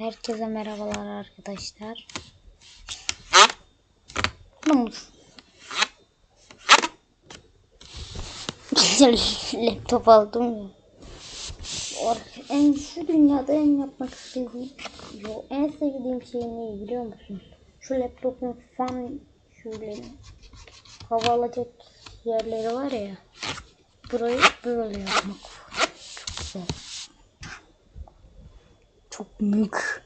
Herkese merhabalar arkadaşlar. Muz. Laptop aldım ya. En şu dünyada en yapmak istediğim, yo, en sevdiğim şey ne biliyor musunuz? Şu laptopun fan şöyle hava alacak yerleri var ya. Burayı böyle yapmak. Çok güzel. Çok mük.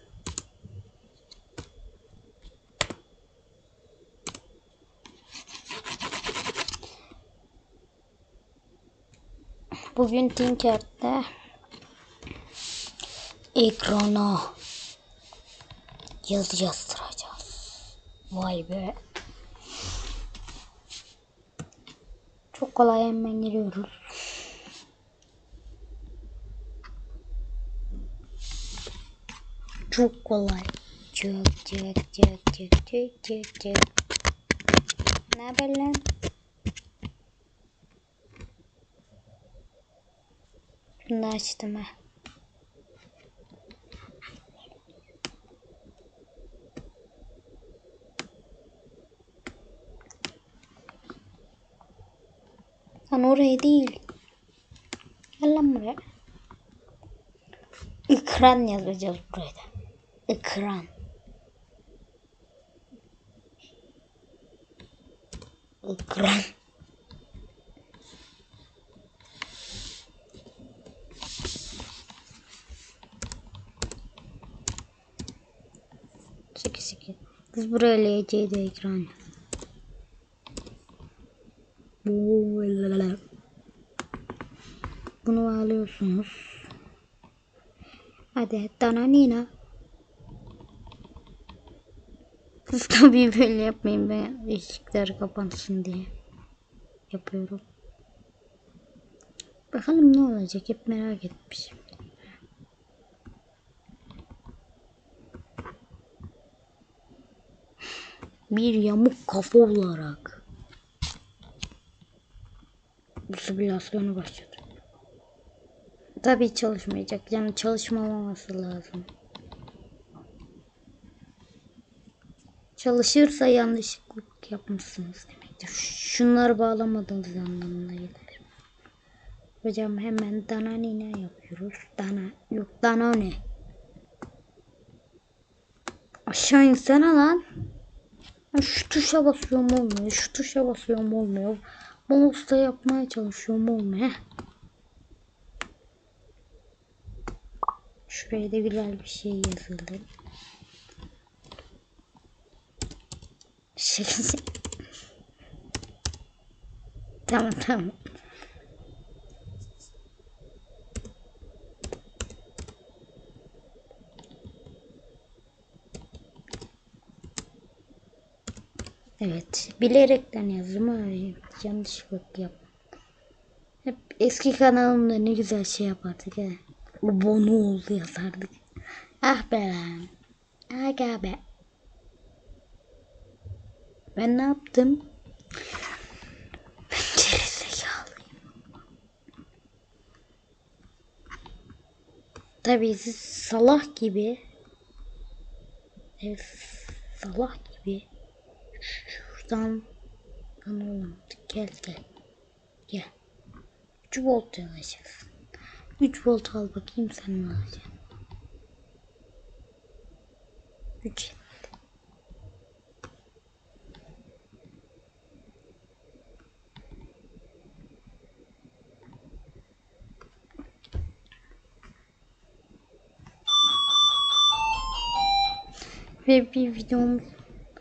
Bugün Tinker'de ekrana yazı yazdıracağız. Vay be. Çok kolay hemen giriyoruz. Çok kolay. Çık çık çık çık çık çık çık. Ne haber lan? Şunu da açtım ha. Lan oraya değil. Gel lan buraya. Ekran yazacağız buraya da. Ekran. Ekran. Siki siki. Biz buraya LCD ekran. Bunu alıyorsunuz. Hadi dananina. Tabii böyle yapmayın ben ışıklar kapansın diye yapıyorum. Bakalım ne olacak hep merak etmişim. Bir yamuk kafa olarak simülasyonu başladı. Tabii çalışmayacak. Yani çalışmamaması lazım. Çalışırsa yanlışlık yapmışsınız demektir. Şunları bağlamadığınız anlamına gelir. Hocam hemen dananine yapıyoruz. Dana yok danone. Aşağı insene lan. Şu tuşa basıyorum olmuyor. Şu tuşa basıyorum olmuyor. Mouse'da yapmaya çalışıyorum olmuyor. Şuraya da güzel bir şey yazıldı. Şey. tamam tamam. Evet. Bilerekten yazdım ama yanlış bak yap. Hep eski kanalımda ne güzel şey yapardık he. Abone ol yazardık. Ah be lan. Aga be. Ben ne yaptım? Ben gerizekalıyım. Tabii siz salak gibi evet, salak gibi şuradan lan gel gel gel. 3 volt alacağız 3 volt al bakayım sen ne alacaksın? 3 Baby Vidon.